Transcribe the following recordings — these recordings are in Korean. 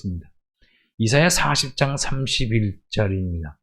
있습니다. 이사야 40장 31절입니다.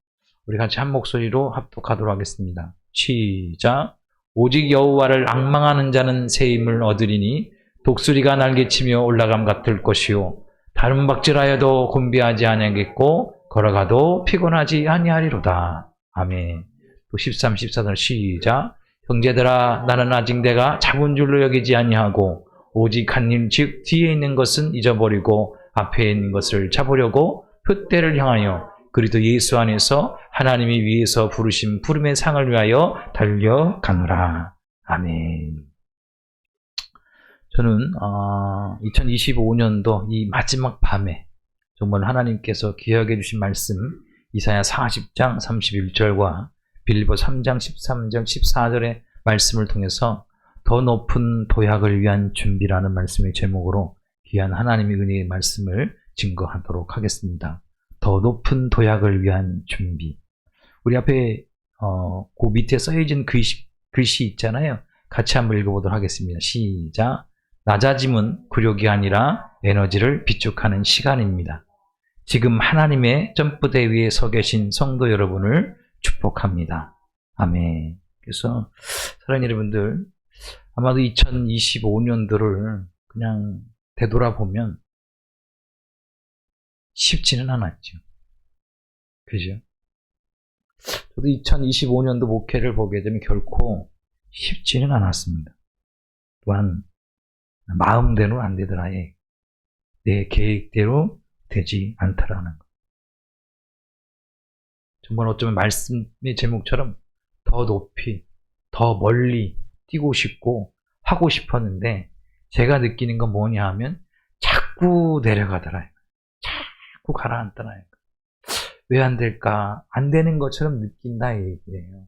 우리 같이 한 목소리로 합독하도록 하겠습니다. 시작. 오직 여호와를 악망하는 자는 새 힘을 얻으리니 독수리가 날개치며 올라감 같을 것이요 다른 박질하여도 곤비하지 아니하겠고 걸어가도 피곤하지 아니하리로다. 아멘. 또 13, 14절 시작. 형제들아 나는 아직 내가 잡은 줄로 여기지 아니하고 오직 한 일 즉 뒤에 있는 것은 잊어버리고 앞에 있는 것을 잡으려고 표대를 향하여 그리도 예수 안에서 하나님이 위에서 부르신 부름의 상을 위하여 달려가노라. 아멘. 저는 2025년도 이 마지막 밤에 정말 하나님께서 기억해 주신 말씀 이사야 40장 31절과 빌리보 3장 13절 14절의 말씀을 통해서 더 높은 도약을 위한 준비라는 말씀의 제목으로 귀한 하나님의 은혜의 말씀을 증거하도록 하겠습니다. 더 높은 도약을 위한 준비. 우리 앞에 어, 그 밑에 써있는 글씨, 글씨 있잖아요. 같이 한번 읽어보도록 하겠습니다. 시작. 낮아짐은 굴욕이 아니라 에너지를 비축하는 시간입니다. 지금 하나님의 점프대 위에 서 계신 성도 여러분을 축복합니다. 아멘. 그래서 사랑하는 여러분들, 아마도 2025년도를 그냥 되돌아보면 쉽지는 않았죠. 그죠? 저도 2025년도 목회를 보게 되면 결코 쉽지는 않았습니다. 또한 마음대로 안 되더라. 예. 내 계획대로 되지 않더라는 것. 정말 어쩌면 말씀의 제목처럼 더 높이, 더 멀리 뛰고 싶고 하고 싶었는데 제가 느끼는 건 뭐냐 하면 자꾸 내려가더라요. 자꾸 가라앉더라요. 왜안 될까? 안 되는 것처럼 느낀다 이 얘기예요.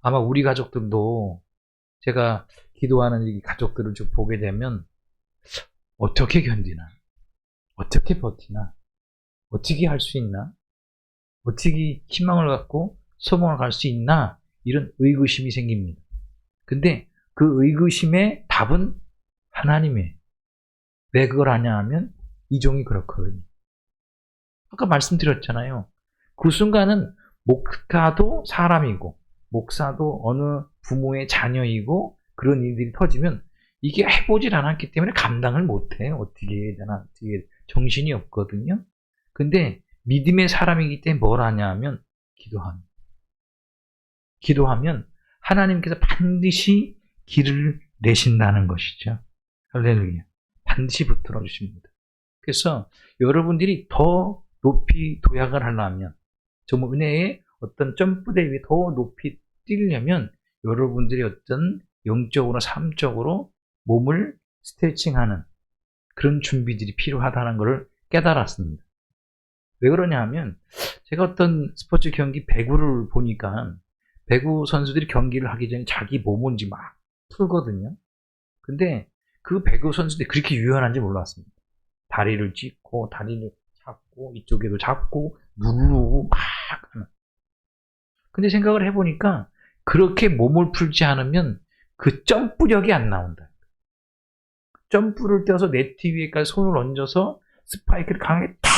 아마 우리 가족들도 제가 기도하는 이 가족들을 쭉 보게 되면 어떻게 견디나? 어떻게 버티나? 어떻게 할 수 있나? 어떻게 희망을 갖고 소망을 갈 수 있나? 이런 의구심이 생깁니다. 근데 그 의구심의 답은 하나님이에요. 왜 그걸 하냐 하면 이종이 그렇거든요. 아까 말씀드렸잖아요. 그 순간은 목사도 사람이고 목사도 어느 부모의 자녀이고 그런 일들이 터지면 이게 해보질 않았기 때문에 감당을 못해. 어떻게 해야 되나. 어떻게 정신이 없거든요. 근데 믿음의 사람이기 때문에 뭘 하냐 하면 기도합니다. 기도하면 하나님께서 반드시 길을 내신다는 것이죠. 할렐루야. 반드시 붙들어 주십니다. 그래서 여러분들이 더 높이 도약을 하려면 정말 은혜의 어떤 점프대 위에 더 높이 뛰려면 여러분들이 어떤 영적으로 삶적으로 몸을 스트레칭하는 그런 준비들이 필요하다는 것을 깨달았습니다. 왜 그러냐 하면 제가 어떤 스포츠 경기 배구를 보니까 배구 선수들이 경기를 하기 전에 자기 이제 막 풀거든요. 근데 그 배구 선수들이 그렇게 유연한지 몰랐습니다. 다리를 찢고 다리를 잡고 이쪽에도 잡고 누르고 막 하는. 근데 생각을 해보니까 그렇게 몸을 풀지 않으면 그 점프력이 안 나온다. 점프를 떼서 네트 위에까지 손을 얹어서 스파이크를 강하게 탁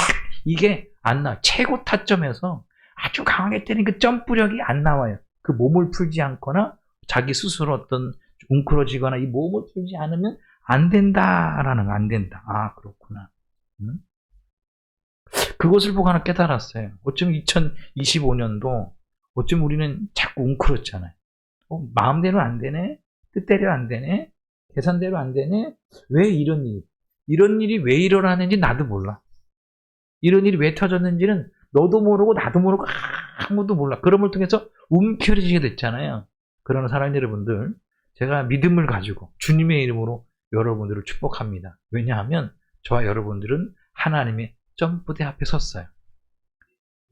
이게 안 나와. 최고 타점에서 아주 강하게 때리는 그 점프력이 안 나와요. 그 몸을 풀지 않거나 자기 스스로 어떤 웅크러지거나 이 몸을 풀지 않으면 안 된다라는 거안 된다. 아 그렇구나. 음? 그것을 보고 하나 깨달았어요. 어쩌면 2025년도 어쩌면 우리는 자꾸 웅크렸잖아요. 어, 마음대로 안 되네? 뜻대로 안 되네? 계산대로 안 되네? 왜 이런 일? 이런 일이 왜 일어나는지 나도 몰라. 이런 일이 왜 터졌는지는 너도 모르고 나도 모르고 아무도 몰라. 그런 걸 통해서 움켜쥐게 됐잖아요. 그러나 사랑하는 여러분들, 제가 믿음을 가지고 주님의 이름으로 여러분들을 축복합니다. 왜냐하면 저와 여러분들은 하나님의 점프대 앞에 섰어요.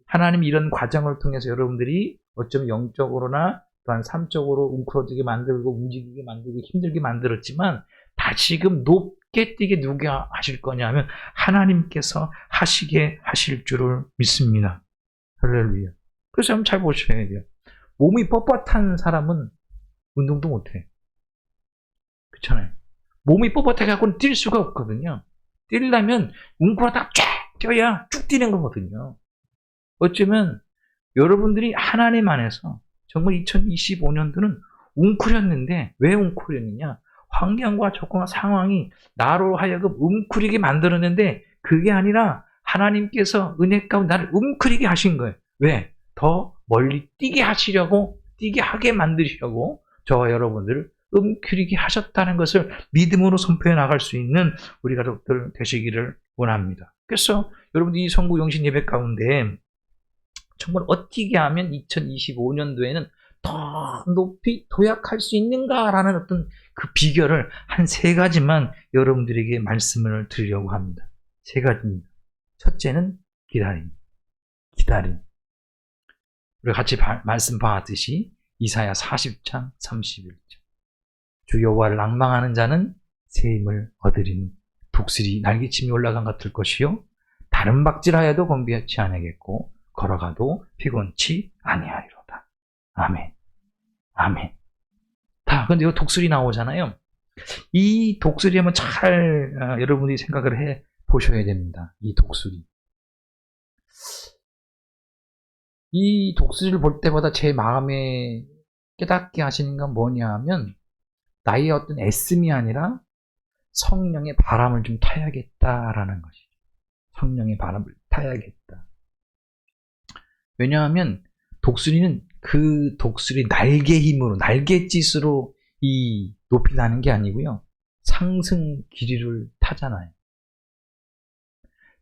하나님 이런 과정을 통해서 여러분들이 어쩌면 영적으로나 또한 삶적으로 웅크러지게 만들고 움직이게 만들고 힘들게 만들었지만 다시금 높게 뛰게 누가 하실 거냐면 하나님께서 하시게 하실 줄을 믿습니다. 할렐루야. 그래서 한번 잘 보셔야 돼요. 몸이 뻣뻣한 사람은 운동도 못해. 그렇잖아요. 몸이 뻣뻣해 갖고는 뛸 수가 없거든요. 뛰려면 웅크러다 쫙 뛰어야 쭉 뛰는 거거든요. 어쩌면 여러분들이 하나님 안에서 정말 2025년도는 웅크렸는데 왜 웅크렸느냐? 환경과 조건과 상황이 나로 하여금 웅크리게 만들었는데 그게 아니라 하나님께서 은혜 가운데 나를 웅크리게 하신 거예요. 왜? 더 멀리 뛰게 하시려고 뛰게 하게 만드시려고 저와 여러분들을 웅크리게 하셨다는 것을 믿음으로 선포해 나갈 수 있는 우리 가족들 되시기를 원합니다. 그래서 여러분 이 성구 영신 예배 가운데 정말 어떻게 하면 2025년도에는 더 높이 도약할 수 있는가라는 어떤 그 비결을 한 세 가지만 여러분들에게 말씀을 드리려고 합니다. 세 가지입니다. 첫째는 기다림. 기다림. 우리 같이 바- 말씀 봤듯이 이사야 40장 31절. 주 여호와를 낭망하는 자는 새 힘을 얻으리니 독수리 날개침이 올라간 것 같을 것이요 다른 박질하여도 건비하지 아니겠고 걸어가도 피곤치 아니하리로다. 아멘. 아멘. 다 근데 이 독수리 나오잖아요. 이 독수리 한번 잘 어, 여러분이 생각을 해 보셔야 됩니다. 이 독수리. 이 독수리를 볼 때마다 제 마음에 깨닫게 하시는 건 뭐냐 하면 나의 어떤 애씀이 아니라 성령의 바람을 좀 타야겠다라는 것이죠. 성령의 바람을 타야겠다. 왜냐하면 독수리는 그 독수리 날개 힘으로, 날갯짓으로 이 높이 나는 게 아니고요. 상승 기류를 타잖아요.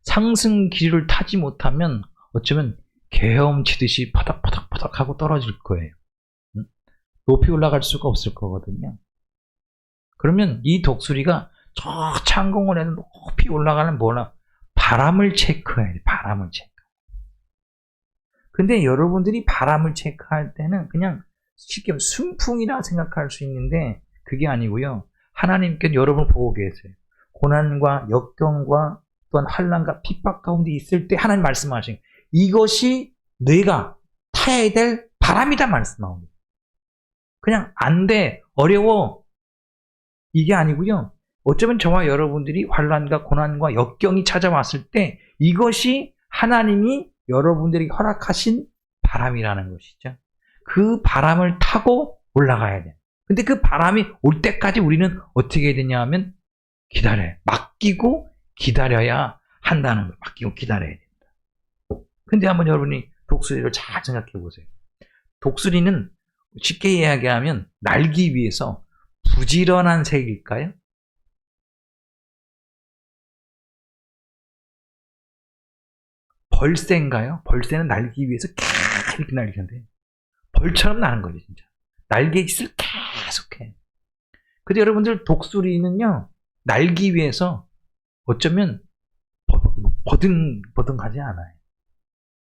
상승 기류를 타지 못하면 어쩌면 개엄치듯이 퍼덕퍼덕퍼덕 하고 떨어질 거예요. 응? 높이 올라갈 수가 없을 거거든요. 그러면 이 독수리가 저 창공원에는 높이 올라가는 뭐라 바람을 체크해야 돼. 바람을 체크. 근데 여러분들이 바람을 체크할 때는 그냥 쉽게 순풍이라 생각할 수 있는데 그게 아니고요. 하나님께서 여러분을 보고 계세요. 고난과 역경과 또한 환란과 핍박 가운데 있을 때 하나님 말씀하신 이것이 내가 타야 될 바람이다 말씀하옵니다. 그냥 안 돼, 어려워 이게 아니고요. 어쩌면 저와 여러분들이 환란과 고난과 역경이 찾아왔을 때 이것이 하나님이 여러분들이 허락하신 바람이라는 것이죠. 그 바람을 타고 올라가야 돼. 근데 그 바람이 올 때까지 우리는 어떻게 해야 되냐 하면 기다려요. 맡기고 기다려야 한다는 거예요. 맡기고 기다려야 된다. 근데 한번 여러분이 독수리를 잘 생각해 보세요. 독수리는 쉽게 이야기하면 날기 위해서 부지런한 색일까요? 벌새인가요? 벌새는 날기 위해서 계속 날리는데 벌처럼 나는 거죠 진짜. 날개 짓을 계속해. 근데 여러분들 독수리는요 날기 위해서 어쩌면 버등 버등하지 않아요.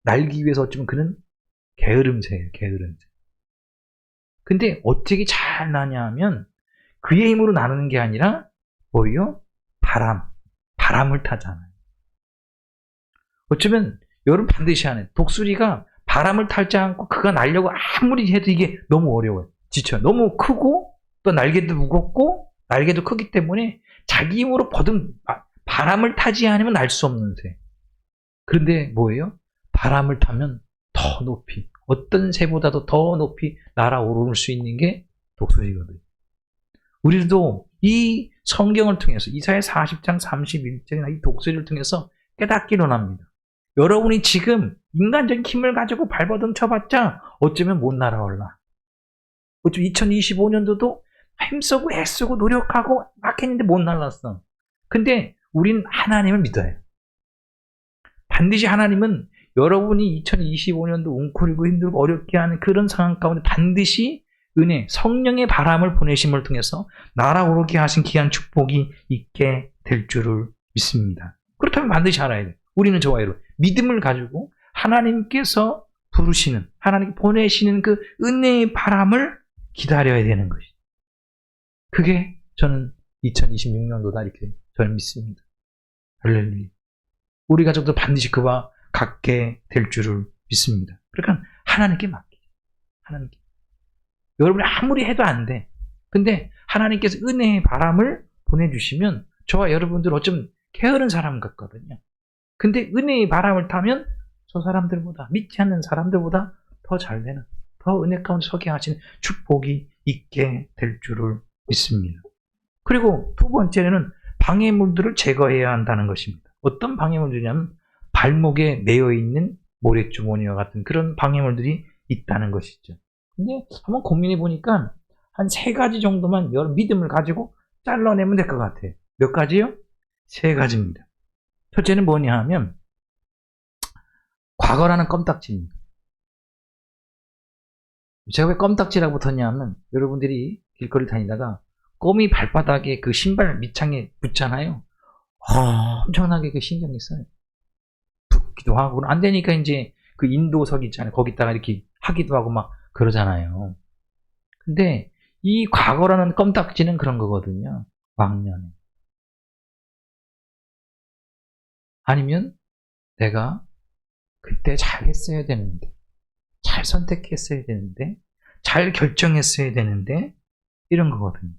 날기 위해서 어쩌면 그는 게으름새예요 게으름새. 근데 어떻게 잘 나냐 하면 그의 힘으로 나누는 게 아니라 뭐요? 바람 바람을 타잖아요 어쩌면 여러분 반드시 하는 독수리가 바람을 탈지 않고 그가 날려고 아무리 해도 이게 너무 어려워요. 지쳐요. 너무 크고 또 날개도 무겁고 날개도 크기 때문에 자기 힘으로 버든 바람을 타지 않으면 날 수 없는 새. 그런데 뭐예요? 바람을 타면 더 높이 어떤 새보다도 더 높이 날아오를 수 있는 게 독수리거든요. 우리도 이 성경을 통해서 이사야 40장 31절이나 이 독수리를 통해서 깨닫기로 합니다. 여러분이 지금 인간적인 힘을 가지고 발버둥 쳐봤자 어쩌면 못 날아올라. 어쩌면 2025년도도 힘쓰고 애쓰고 노력하고 막 했는데 못 날랐어. 근데 우린 하나님을 믿어요. 반드시 하나님은 여러분이 2025년도 웅크리고 힘들고 어렵게 하는 그런 상황 가운데 반드시 은혜, 성령의 바람을 보내심을 통해서 날아오르게 하신 귀한 축복이 있게 될 줄을 믿습니다. 그렇다면 반드시 알아야 돼요. 우리는 저와 여러분 믿음을 가지고 하나님께서 부르시는 하나님 보내시는 그 은혜의 바람을 기다려야 되는 것이. 그게 저는 2026년도다 이렇게 저는 믿습니다. 할렐루야. 우리 가족도 반드시 그와 같게 될 줄을 믿습니다. 그러니까 하나님께 맡기. 하나님께. 여러분이 아무리 해도 안 돼. 근데 하나님께서 은혜의 바람을 보내주시면 저와 여러분들 어쩌면 게으른 사람 같거든요. 근데 은혜의 바람을 타면 저 사람들보다 믿지 않는 사람들보다 더 잘 되는 더 은혜 가운데 서게 하신 축복이 있게 될 줄을 믿습니다. 그리고 두 번째는 방해물들을 제거해야 한다는 것입니다. 어떤 방해물들이냐면 발목에 매여 있는 모래주머니와 같은 그런 방해물들이 있다는 것이죠. 근데 한번 고민해 보니까 한 세 가지 정도만 여러 믿음을 가지고 잘라내면 될 것 같아요. 몇 가지요? 세 가지입니다. 첫째는 뭐냐 하면 과거라는 껌딱지입니다. 제가 왜 껌딱지라고 붙었냐 하면 여러분들이 길거리 다니다가 껌이 발바닥에 그 신발 밑창에 붙잖아요. 아, 엄청나게 그 신경이 써요. 붙기도 하고 안 되니까 이제 그 인도석 있잖아요. 거기다가 이렇게 하기도 하고 막 그러잖아요. 근데 이 과거라는 껌딱지는 그런 거거든요. 왕년에. 아니면 내가 그때 잘 했어야 되는데, 잘 선택했어야 되는데, 잘 결정했어야 되는데, 이런 거거든요.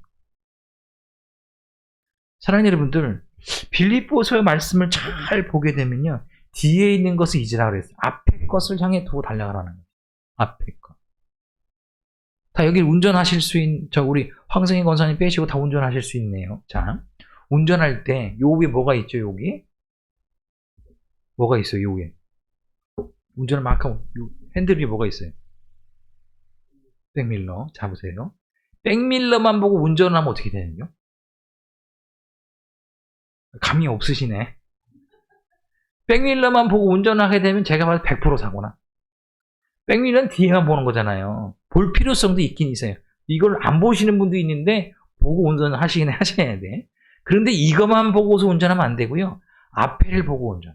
사랑하는 여러분들, 빌립보서의 말씀을 잘 보게 되면요. 뒤에 있는 것을 잊으라 그랬어요. 앞에 것을 향해 두고 달려가라는 거예요. 앞에 것. 다 여기 운전하실 수 있는, 저 우리 황성희 권사님 빼시고 다 운전하실 수 있네요. 자, 운전할 때, 요 위에 뭐가 있죠, 여기? 뭐가 있어요, 요 위에? 운전을 막 하면, 요 핸들 위에 뭐가 있어요? 백밀러. 잡으세요. 백밀러만 보고 운전을 하면 어떻게 되는요? 감이 없으시네. 백밀러만 보고 운전하게 되면 제가 봐도 100% 사고나. 백밀러는 뒤에만 보는 거잖아요. 볼 필요성도 있긴 있어요. 이걸 안 보시는 분도 있는데 보고 운전을 하시긴 하셔야 돼. 그런데 이것만 보고서 운전하면 안 되고요. 앞에를 보고 운전.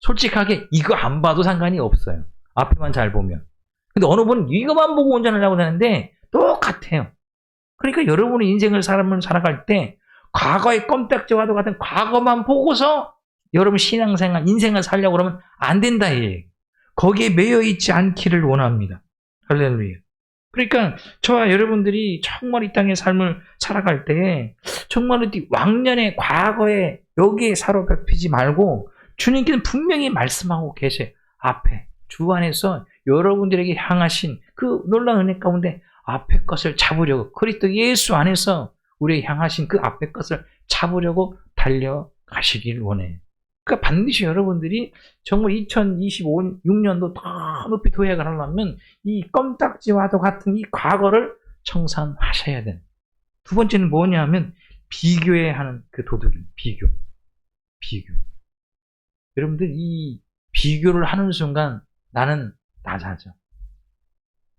솔직하게 이거 안 봐도 상관이 없어요. 앞에만 잘 보면. 근데 어느 분은 이것만 보고 운전하려고 하는데 똑같아요. 그러니까 여러분의 인생을 사람을 살아갈 때 과거의 껌딱지와도 같은 과거만 보고서 여러분 신앙생활, 인생을 살려고 그러면 안 된다 이 얘기. 거기에 매여 있지 않기를 원합니다. 할렐루야. 그러니까 저와 여러분들이 정말 이 땅의 삶을 살아갈 때 정말 이 왕년의 과거에 여기에 사로잡히지 말고 주님께는 분명히 말씀하고 계세요. 앞에 주 안에서 여러분들에게 향하신 그 놀라운 은혜 가운데 앞에 것을 잡으려고 그리스도 예수 안에서 우리에게 향하신 그 앞에 것을 잡으려고 달려가시길 원해요. 그러니까 반드시 여러분들이 정말 2025년도 더 높이 도약을 하려면 이 껌딱지와도 같은 이 과거를 청산하셔야 되는. 두 번째는 뭐냐면 비교해야 하는 그 도덕입니다. 비교. 비교. 여러분들 이 비교를 하는 순간 나는 낮아져.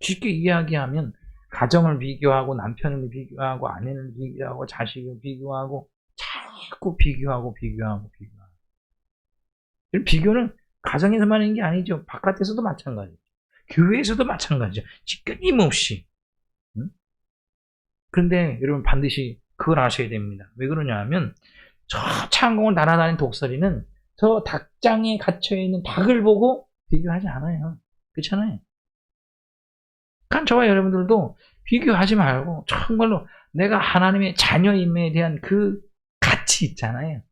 쉽게 이야기하면 가정을 비교하고 남편을 비교하고 아내를 비교하고 자식을 비교하고 자꾸 비교하고 비교하고 비교하고 비교는 가정에서만 하는 게 아니죠. 바깥에서도 마찬가지죠. 교회에서도 마찬가지죠. 끊임없이. 응? 그런데 여러분 반드시 그걸 아셔야 됩니다. 왜 그러냐 하면 저 창공을 날아다니는 독서리는 저 닭장에 갇혀있는 닭을 보고 비교하지 않아요. 그렇잖아요. 그러니까 저와 여러분들도 비교하지 말고 정말로 내가 하나님의 자녀임에 대한 그 가치 있잖아요.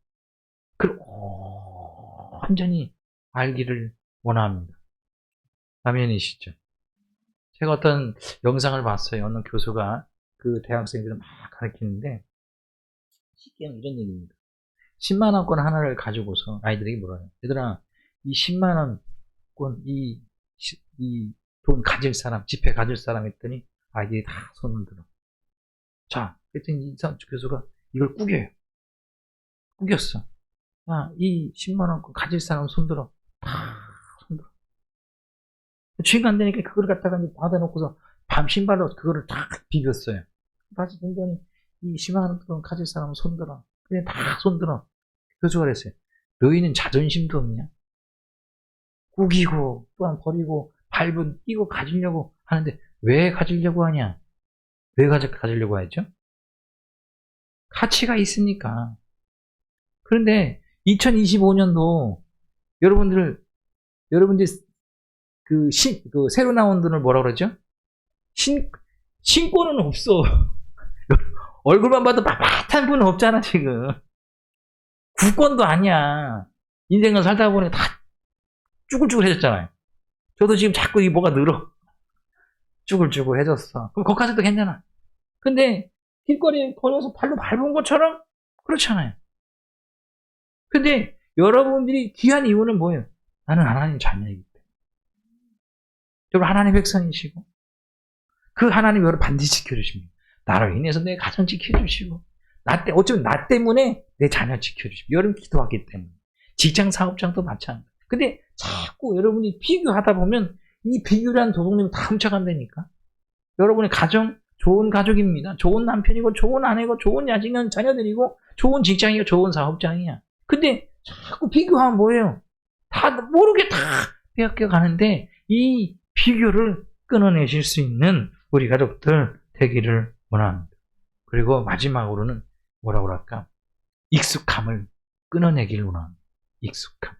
그걸 완전히 알기를 원합니다. 아멘이시죠? 제가 어떤 영상을 봤어요. 어느 교수가 그 대학생들을 막 가르치는데 쉽게 이런 얘기입니다. 10만 원권 하나를 가지고서 아이들에게 물어요. 얘들아, 이 10만 원권 이 이 돈 가질 사람, 지폐 가질 사람 했더니 아이들이 다 손을 들어. 자, 그랬더니 이 교수가 이걸 꾸겨요. 꾸겼어. 야, 이 10만원권 가질 사람 손들어. 다 손들어. 주인가 안 되니까 그걸 갖다가 받아놓고서 밤 신발로 그거를 다 비볐어요. 다시 굉장히 이 10만원권 가질 사람은 손들어. 그냥 다 손들어. 교수가 그랬어요. 너희는 자존심도 없냐? 꾸기고, 또한 버리고, 밟은, 끼고 가지려고 하는데, 왜 가지려고 하냐? 왜 가지, 가지려고 하죠? 가치가 있으니까. 그런데 2025년도 여러분들 여러분들 그, 신, 그 새로 나온 돈을 뭐라 그러죠? 신 신권은 없어. 얼굴만 봐도 빳빳한 분은 없잖아 지금. 국권도 아니야. 인생을 살다 보니 다 쭈글쭈글해졌잖아요. 저도 지금 자꾸 이 뭐가 늘어. 쭈글쭈글해졌어. 그럼 거기까지도 괜찮아. 근데 길거리에 걸어서 발로 밟은 것처럼 그렇잖아요. 근데 여러분들이 귀한 이유는 뭐예요? 나는 하나님 자녀이기 때문에. 여러분 하나님 백성이시고 그 하나님 여러분 반드시 지켜주십니다. 나로 인해서 내 가정 지켜주시고 나 때, 어쩌면 나 때문에 내 자녀 지켜주시고 여러분 기도하기 때문에 직장 사업장도 마찬가지. 근데 자꾸 여러분이 비교하다 보면 이 비교란 도둑님이 다 훔쳐간다니까. 여러분의 가정 좋은 가족입니다. 좋은 남편이고 좋은 아내고 좋은 야직년 자녀들이고 좋은 직장이고 좋은 사업장이야. 근데 자꾸 비교하면 뭐예요? 다 모르게 다 빼앗겨 가는데 이 비교를 끊어내실 수 있는 우리 가족들 되기를 원합니다. 그리고 마지막으로는 뭐라고 할까? 익숙함을 끊어내기를 원합니다. 익숙함.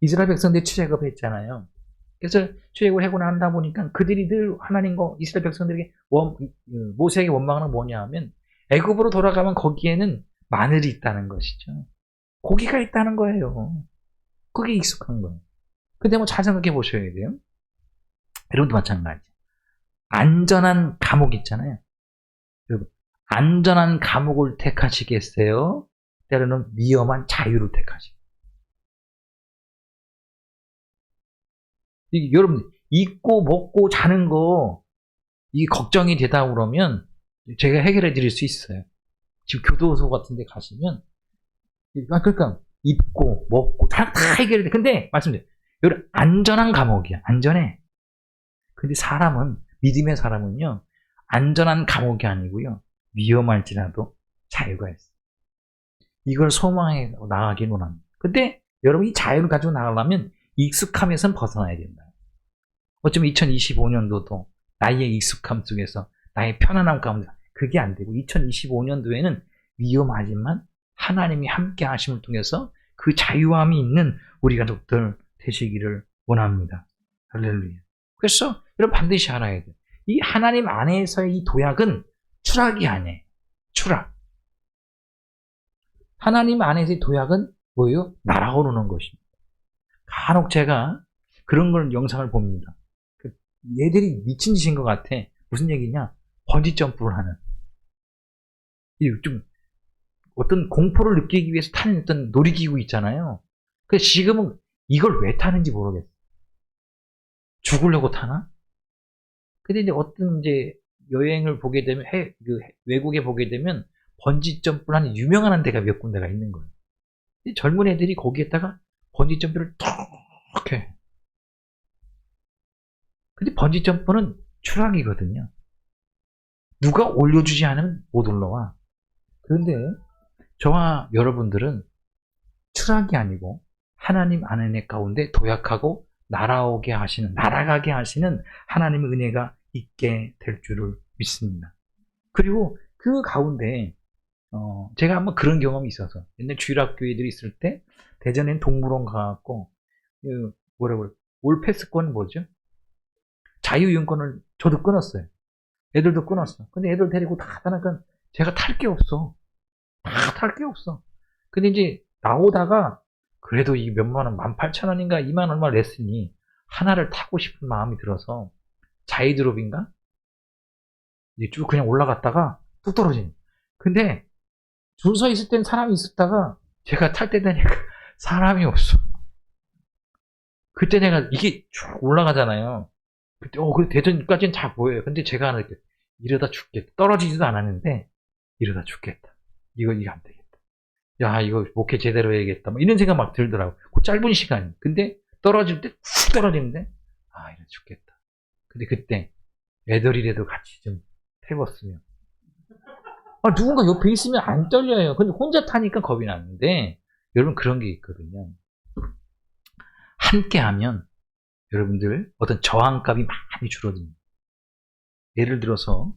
이스라엘 백성들이 출애굽 했잖아요. 그래서 출애굽을 하고 난다 보니까 그들이 늘 하나님과 이스라엘 백성들에게 원, 그 모세에게 원망하는 뭐냐 하면 애굽으로 돌아가면 거기에는 마늘이 있다는 것이죠. 고기가 있다는 거예요. 그게 익숙한 거예요. 근데 뭐 잘 생각해 보셔야 돼요. 여러분도 마찬가지. 안전한 감옥 있잖아요. 여러분, 안전한 감옥을 택하시겠어요? 때로는 위험한 자유를 택하시겠어요? 이, 여러분, 입고 먹고 자는 거, 이 걱정이 되다 그러면 제가 해결해 드릴 수 있어요. 지금 교도소 같은 데 가시면, 아, 그러니까, 입고, 먹고, 다, 다 해결해 돼. 근데, 말씀드려요. 여러분, 안전한 감옥이야. 안전해. 근데 사람은, 믿음의 사람은요, 안전한 감옥이 아니고요, 위험할지라도 자유가 있어. 이걸 소망해 나가기 원합니다. 근데 여러분 이 자유를 가지고 나가려면 익숙함에선 벗어나야 된다. 어쩌면 2025년도도 나의 익숙함 속에서 나의 편안함 가운데 그게 안 되고 2025년도에는 위험하지만 하나님이 함께 하심을 통해서 그 자유함이 있는 우리 가족들 되시기를 원합니다. 할렐루야. 그래서 여러분 반드시 알아야 돼요. 이 하나님 안에서의 이 도약은 추락이 아니에요. 추락. 하나님 안에서의 도약은 뭐예요? 날아오르는 것입니다. 간혹 제가 그런 걸 영상을 봅니다. 그 얘들이 미친 짓인 것 같아. 무슨 얘기냐? 번지 점프를 하는. 이좀 어떤 공포를 느끼기 위해서 타는 어떤 놀이기구 있잖아요. 그 지금은 이걸 왜 타는지 모르겠어. 죽으려고 타나? 근데 이제 어떤 이제 여행을 보게 되면 해, 그 외국에 보게 되면 번지 점프를 하는 유명한 데가 몇 군데가 있는 거예요. 이 젊은 애들이 거기에다가 번지 점프를 턱 해. 근데 번지 점프는 추락이거든요. 누가 올려주지 않으면 못 올라와. 그런데 저와 여러분들은 추락이 아니고 하나님 안에 가운데 도약하고 날아오게 하시는, 날아가게 하시는 하나님의 은혜가 있게 될 줄을 믿습니다. 그리고 그 가운데 어, 제가 한번 그런 경험이 있어서 옛날 주일학교애들이 있을 때 대전엔 동물원 가갖고 그 뭐라 그래 올패스권 뭐죠? 자유이용권을 저도 끊었어요. 애들도 끊었어. 근데 애들 데리고 다 가니까 제가 탈 게 없어. 다탈 게 없어. 근데 이제 나오다가 그래도 이 몇만 원, 만 팔천 원인가 이만 얼마 냈으니 하나를 타고 싶은 마음이 들어서 자이드롭인가? 이제 쭉 그냥 올라갔다가 뚝 떨어진. 근데 줄 서 있을 땐 사람이 있었다가 제가 탈 때 되니까 사람이 없어. 그때 내가 이게 쭉 올라가잖아요. 그때 어, 그 대전까지는 다 보여요. 근데 제가 하나 이렇게 이러다 죽겠다. 떨어지지도 않았는데 이러다 죽겠다. 이거 이거 안 되겠다. 야 이거 목회 제대로 해야겠다. 뭐 이런 생각 막 들더라고. 그 짧은 시간. 근데 떨어질 때 훅 떨어지는데 아 이래 죽겠다. 근데 그때 애들이라도 같이 좀 태웠으면. 아, 누군가 옆에 있으면 안 떨려요. 근데 혼자 타니까 겁이 나는데, 여러분 그런 게 있거든요. 함께 하면 여러분들 어떤 저항감이 많이 줄어듭니다. 예를 들어서,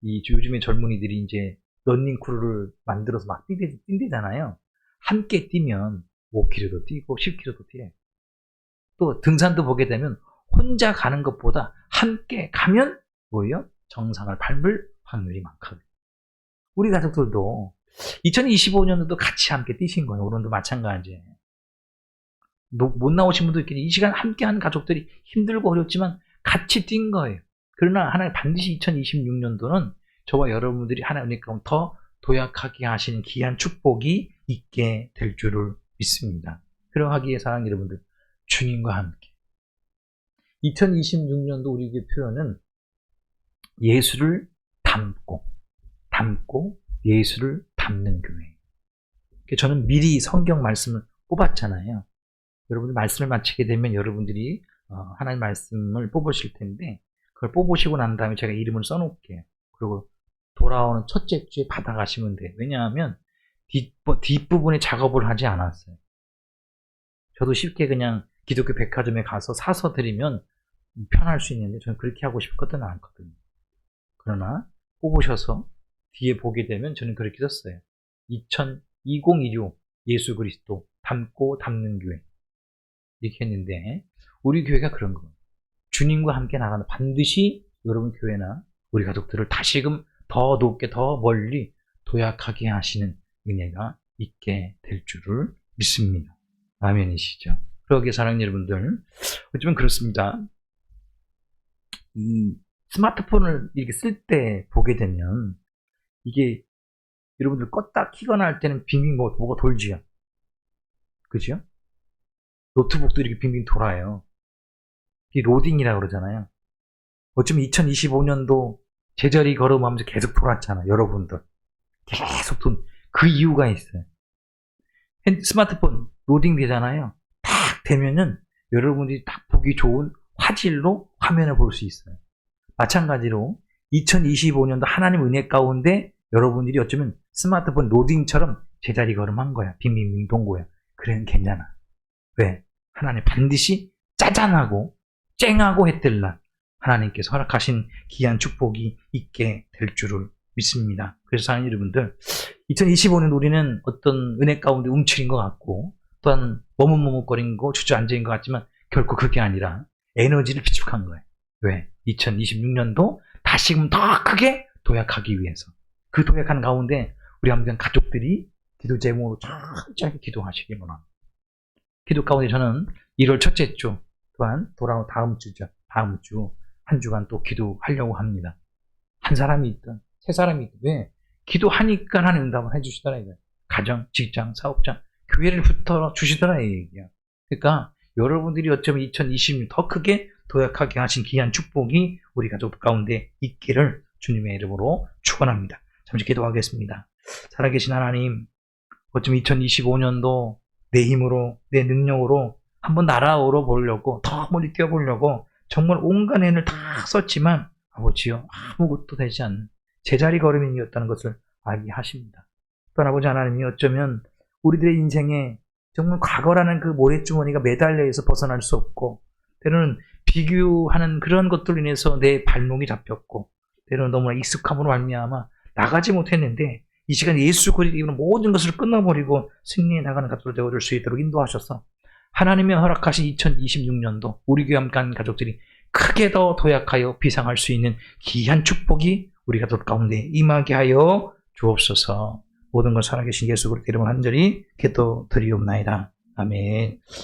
이 요즘에 젊은이들이 이제 런닝 크루를 만들어서 막 뛴대, 뛴대 잖아요. 함께 뛰면 5km도 뛰고 10km도 뛰어요. 또 등산도 보게 되면 혼자 가는 것보다 함께 가면 뭐예요? 정상을 밟을 확률이 많거든요. 우리 가족들도 2025년도도 같이 함께 뛰신 거예요. 오늘도 마찬가지예요. 노- 못 나오신 분도 있겠지. 이 시간 함께 한 가족들이 힘들고 어렵지만 같이 뛴 거예요. 그러나 하나님 반드시 2026년도는 저와 여러분들이 하나님 가운데 더 도약하게 하시는 귀한 축복이 있게 될 줄을 믿습니다. 그러하기에 사랑 여러분들 주님과 함께 2026년도 우리에게 표현은 예수를 담고 담고 예수를 담는 교회. 그러니까 저는 미리 성경 말씀을 뽑았잖아요. 여러분들 말씀을 마치게 되면 여러분들이 어, 하나님 말씀을 뽑으실 텐데 그걸 뽑으시고 난 다음에 제가 이름을 써놓을게요. 그리고 돌아오는 첫째 주에 받아가시면 돼요. 왜냐하면 뒷, 뒷부분에 작업을 하지 않았어요. 저도 쉽게 그냥 기독교 백화점에 가서 사서 드리면 편할 수 있는데 저는 그렇게 하고 싶거든 않거든요. 그러나 뽑으셔서 뒤에 보게 되면 저는 그렇게 썼어요. 2000, 2016 예수 그리스도 담고 담는 교회. 이렇게 했는데 우리 교회가 그런 거예요. 주님과 함께 나가는 반드시 여러분 교회나 우리 가족들을 다시금 더 높게 더 멀리 도약하게 하시는 은혜가 있게 될 줄을 믿습니다. 아멘이시죠. 그러기에 사랑하는 여러분들 어쩌면 그렇습니다. 이 스마트폰을 이렇게 쓸 때 보게 되면 이게 여러분들 껐다 키거나 할 때는 빙빙 뭐, 뭐가 돌지요. 그죠? 노트북도 이렇게 빙빙 돌아요. 이 로딩이라고 그러잖아요. 어쩌면 2025년도 제자리 걸음하면서 계속 돌았잖아, 여러분들. 계속 돈, 그 이유가 있어요. 핸- 스마트폰 로딩 되잖아요. 딱 되면은 여러분들이 딱 보기 좋은 화질로 화면을 볼 수 있어요. 마찬가지로 2025년도 하나님 은혜 가운데 여러분들이 어쩌면 스마트폰 로딩처럼 제자리 걸음한 거야. 돈 거야. 그래는 괜찮아. 왜? 하나님 반드시 짜잔하고 쨍하고 했들라 하나님께서 허락하신 귀한 축복이 있게 될 줄을 믿습니다. 그래서 사랑하는 여러분들 2025년 우리는 어떤 은혜 가운데 움츠린 것 같고 또한 머뭇머뭇거린 거 주저앉은 것 같지만 결코 그게 아니라 에너지를 비축한 거예요. 왜? 2026년도 다시금 더 크게 도약하기 위해서 그 도약하는 가운데 우리 함께 가족들이 기도 제목으로 철저하게 기도하시기 원합니다. 기도 가운데 저는 1월 첫째 주 또한 돌아온 다음 주죠. 다음 주 한 주간 또 기도하려고 합니다. 한 사람이 있든 세 사람이 있든 왜? 기도하니까 하나님 응답을 해주시더라 이거예요. 가정, 직장, 사업장, 교회를 붙어 주시더라 이 얘기야. 그러니까 여러분들이 어쩌면 2020년 더 크게 도약하게 하신 귀한 축복이 우리 가족 가운데 있기를 주님의 이름으로 축원합니다. 잠시 기도하겠습니다. 살아계신 하나님, 어쩌면 2025년도 내 힘으로, 내 능력으로 한번 날아오러 보려고, 더 멀리 뛰어보려고, 정말 온갖 애를 다 썼지만, 아버지요, 아무것도 되지 않는 제자리 걸음이었다는 것을 알게 하십니다. 또 아버지 하나님이 어쩌면 우리들의 인생에 정말 과거라는 그 모래주머니가 매달려 있어 벗어날 수 없고, 때로는 비교하는 그런 것들로 인해서 내 발목이 잡혔고, 때로는 너무나 익숙함으로 말미암아 나가지 못했는데, 이 시간 예수 그리스도로 모든 것을 끊어버리고 승리에 나가는 가족들 되어줄 수 있도록 인도하셔서 하나님의 허락하신 2026년도 우리 함께한 가족들이 크게 더 도약하여 비상할 수 있는 귀한 축복이 우리 가족 가운데 임하게 하여 주옵소서 모든 것 살아계신 예수 그리스도 이름을 한절히 기도 드리옵나이다. 아멘.